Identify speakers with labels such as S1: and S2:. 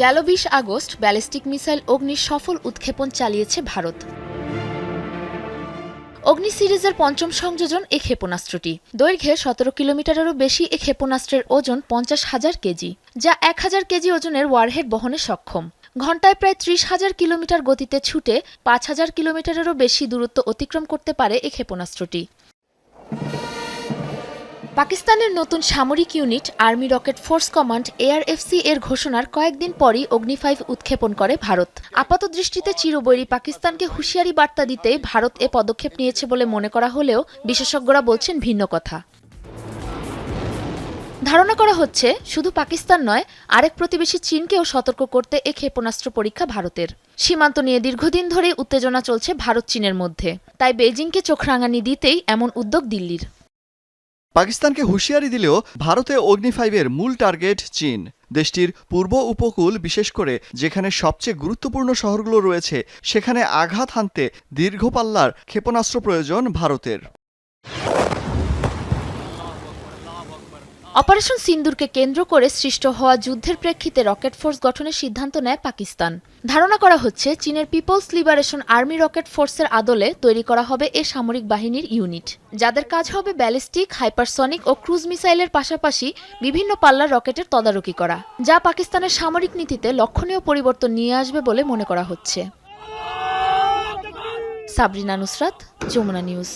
S1: গেল বিশ August ballistic missile অগ্নির সফল উৎক্ষেপণ চালিয়েছে ভারত। অগ্নি সিরিজের পঞ্চম সংযোজন এ ক্ষেপণাস্ত্রটি। দৈর্ঘ্যে সতেরো কিলোমিটারেরও বেশি এ ক্ষেপণাস্ত্রের ওজন পঞ্চাশ হাজার কেজি, যা এক হাজার কেজি ওজনের ওয়ারহেড বহনে সক্ষম। ঘন্টায় প্রায় ত্রিশ হাজার কিলোমিটার গতিতে ছুটে পাঁচ হাজার কিলোমিটারেরও বেশি দূরত্ব অতিক্রম করতে পারে এ ক্ষেপণাস্ত্রটি। পাকিস্তানের নতুন সামরিক unit army rocket force command ARFC এর ঘোষণার কয়েকদিন পরই অগ্নি ফাইভ উৎক্ষেপণ করে ভারত। আপাত দৃষ্টিতে চিরবৈরী পাকিস্তানকে হুঁশিয়ারি বার্তা দিতে ভারত এ পদক্ষেপ নিয়েছে বলে মনে করা হলেও বিশেষজ্ঞরা বলছেন ভিন্ন কথা। ধারণা করা হচ্ছে, শুধু পাকিস্তান নয়, আরেক প্রতিবেশী চীনকেও সতর্ক করতে এ ক্ষেপণাস্ত্র পরীক্ষা ভারতের। সীমান্ত নিয়ে দীর্ঘদিন ধরেই উত্তেজনা চলছে ভারত চীনের মধ্যে। তাই বেজিংকে চোখ রাঙানি দিতেই এমন উদ্যোগ দিল্লির।
S2: পাকিস্তানকে হুঁশিয়ারি দিলেও ভারতে অগ্নি ফাইভের মূল টার্গেট চীন। দেশটির পূর্ব উপকূল, বিশেষ করে যেখানে সবচেয়ে গুরুত্বপূর্ণ শহরগুলো রয়েছে, সেখানে আঘাত হানতে দীর্ঘপাল্লার ক্ষেপণাস্ত্র প্রয়োজন ভারতের।
S1: অপারেশন সিন্দুরকে কেন্দ্র করে সৃষ্ট হওয়া যুদ্ধের প্রেক্ষিতে রকেট ফোর্স গঠনের সিদ্ধান্ত নেয় পাকিস্তান। ধারণা করা হচ্ছে, চীনের পিপলস লিবারেশন আর্মি রকেট ফোর্সের আদলে তৈরি করা হবে এ সামরিক বাহিনীর ইউনিট। যাদের কাজ হবে ব্যালিস্টিক, হাইপারসনিক ও ক্রুজ মিসাইলের পাশাপাশি বিভিন্ন পাল্লার রকেটের তদারকি করা, যা পাকিস্তানের সামরিক নীতিতে লক্ষণীয় পরিবর্তন নিয়ে আসবে বলে মনে করা হচ্ছে। সাবরিনা নুসরাত, যমুনা নিউজ।